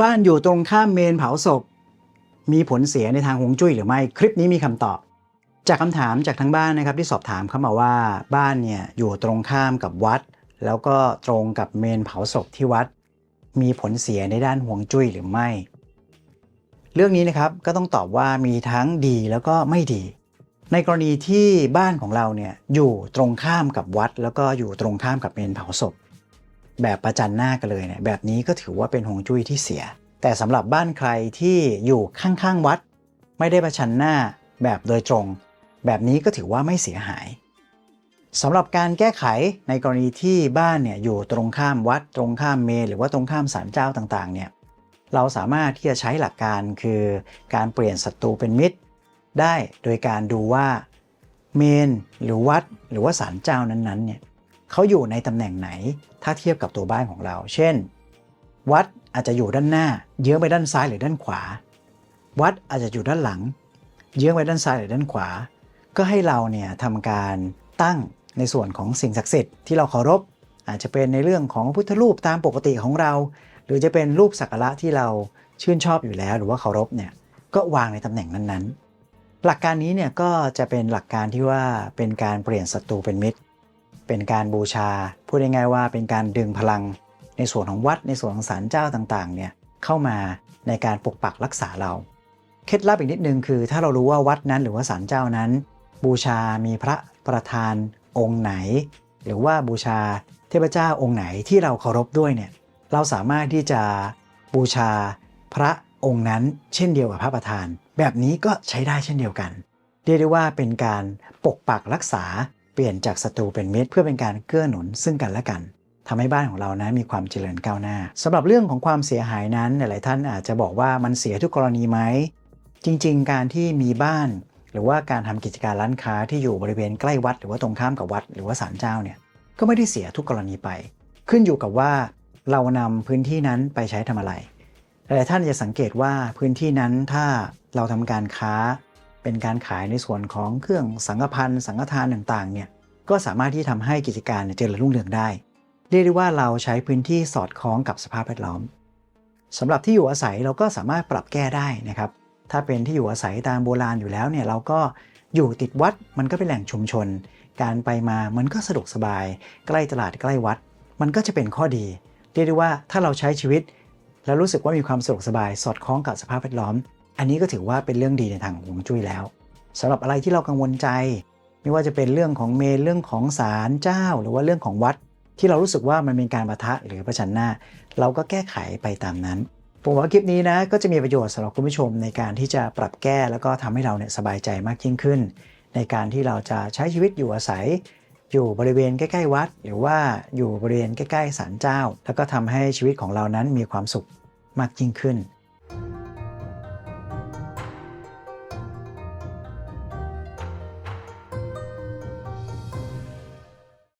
บ้านอยู่ตรงข้ามเมนเผาศพ มีผลเสียในทางฮวงจุ้ยหรือไม่ คลิปนี้มีคำตอบ จากคำถามจากทั้งบ้านนะครับที่สอบถามเข้ามาว่าบ้านเนี่ยอยู่ตรงข้ามกับวัด แล้วก็ตรงกับเมนเผาศพที่วัด มีผลเสียในด้านฮวงจุ้ยหรือไม่ เรื่องนี้นะครับก็ต้องตอบว่ามีทั้งดีแล้วก็ไม่ดี ในกรณีที่บ้านของเราเนี่ยอยู่ตรงข้ามกับวัด แล้วก็อยู่ตรงข้ามกับเมนเผาศพ แบบประจันหน้ากันเลยเนี่ยแบบนี้ก็ถือว่าเป็นฮวงจุ้ยที่เสีย แต่สำหรับบ้านใครที่อยู่ข้างๆวัด ไม่ได้ประชันหน้าแบบโดยตรง แบบนี้ก็ถือว่าไม่เสียหายสำหรับการแก้ไขในกรณีที่บ้านเนี่ยอยู่ตรงข้ามวัดตรงข้ามเมนหรือว่าตรงข้ามศาลเจ้าต่างๆเนี่ยเราสามารถที่จะใช้หลักการคือการเปลี่ยนศัตรูเป็นมิตร ได้โดยการดูว่าเมนหรือวัดหรือว่าศาลเจ้านั้นๆเนี่ย เขาอยู่ในตำแหน่งไหน ถ้าเทียบกับตัวบ้านของเรา เช่น วัดอาจจะอยู่ด้านหน้า เยื้องไปด้านซ้ายหรือด้านขวา วัดอาจจะอยู่ด้านหลัง เยื้องไปด้านซ้ายหรือด้านขวา ก็ให้เราเนี่ยทำการตั้งในส่วนของสิ่งศักดิ์สิทธิ์ที่เราเคารพ อาจจะเป็นในเรื่องของพุทธรูปตามปกติของเรา หรือจะเป็นรูปสักการะที่เราชื่นชอบอยู่แล้ว หรือว่าเคารพเนี่ยก็วางในตำแหน่งนั้นๆ หลักการนี้เนี่ยก็จะเป็นหลักการที่ว่าเป็นการเปลี่ยนศัตรูเป็นมิตร เป็นการบูชา พูดง่ายๆว่าเป็นการดึงพลัง ในส่วนของวัดในส่วนของศาลเจ้าต่างๆเนี่ยเข้ามาในการปกปักรักษาเรา เคล็ดลับอีกนิดนึงคือ ถ้าเรารู้ว่าวัดนั้นหรือว่าศาลเจ้านั้น บูชามีพระประธานองค์ไหน หรือว่าบูชาเทพเจ้าองค์ไหนที่เราเคารพด้วยเนี่ยเราสามารถที่จะบูชาพระองค์นั้นเช่นเดียวกับพระประธาน แบบนี้ก็ใช้ได้เช่นเดียวกัน เรียกได้ว่าเป็นการปกปักรักษา ปลี่ยนจากศัตรูเป็นมิตรเพื่อเป็นการเกื้อหนุนซึ่งกันและกันทำให้บ้านของเรานะมีความเจริญก้าวหน้าสำหรับเรื่องของความเสียหายนั้นหลายท่านอาจจะบอกว่ามันเสียทุกกรณีไหมจริง ๆ การที่มีบ้าน หรือว่าการทำกิจการร้านค้าที่อยู่บริเวณใกล้วัด หรือว่าตรงข้ามกับวัด หรือว่าศาลเจ้าเนี่ยก็ไม่ได้เสียทุกกรณีไป ขึ้นอยู่กับว่าเรานำพื้นที่นั้นไปใช้ทำอะไรหลายท่านจะสังเกตว่าพื้นที่นั้นถ้าเราทำการค้า เป็นการขายในส่วนของเครื่องสังฆพันธ์สังฆทานต่างๆเนี่ยก็สามารถที่ทำให้กิจการเนี่ยเจริญรุ่งเรืองได้ เรียกได้ว่าเราใช้พื้นที่สอดคล้องกับสภาพแวดล้อมสำหรับที่อยู่อาศัยเราก็สามารถปรับแก้ได้นะครับ ถ้าเป็นที่อยู่อาศัยตามโบราณอยู่แล้วเนี่ยเราก็อยู่ติดวัดมันก็เป็นแหล่งชุมชน การไปมามันก็สะดวกสบาย ใกล้ตลาดใกล้วัด มันก็จะเป็นข้อดี เรียกได้ว่าถ้าเราใช้ชีวิต แล้วรู้สึกว่ามีความสะดวกสบาย สอดคล้องกับสภาพแวดล้อม อันนี้ก็ถือว่าเป็นเรื่องดีในทางของจุ้ยแล้วสำหรับอะไรที่เรากังวลใจ ไม่ว่าจะเป็นเรื่องของเมนเรื่องของศาลเจ้า หรือว่าเรื่องของวัด ที่เรารู้สึกว่ามันเป็นการประทะหรือประชันหน้า เราก็แก้ไขไปตามนั้นผมว่าคลิปนี้นะก็จะมีประโยชน์สำหรับคุณผู้ชมในการที่จะปรับแก้แล้วก็ทำให้เราเนี่ยสบายใจมากยิ่งขึ้น ในการที่เราจะใช้ชีวิตอยู่อาศัย อยู่บริเวณใกล้ๆวัด หรือว่าอยู่บริเวณใกล้ๆศาลเจ้า แล้วก็ทำให้ชีวิตของเรานั้นมีความสุขมากยิ่งขึ้น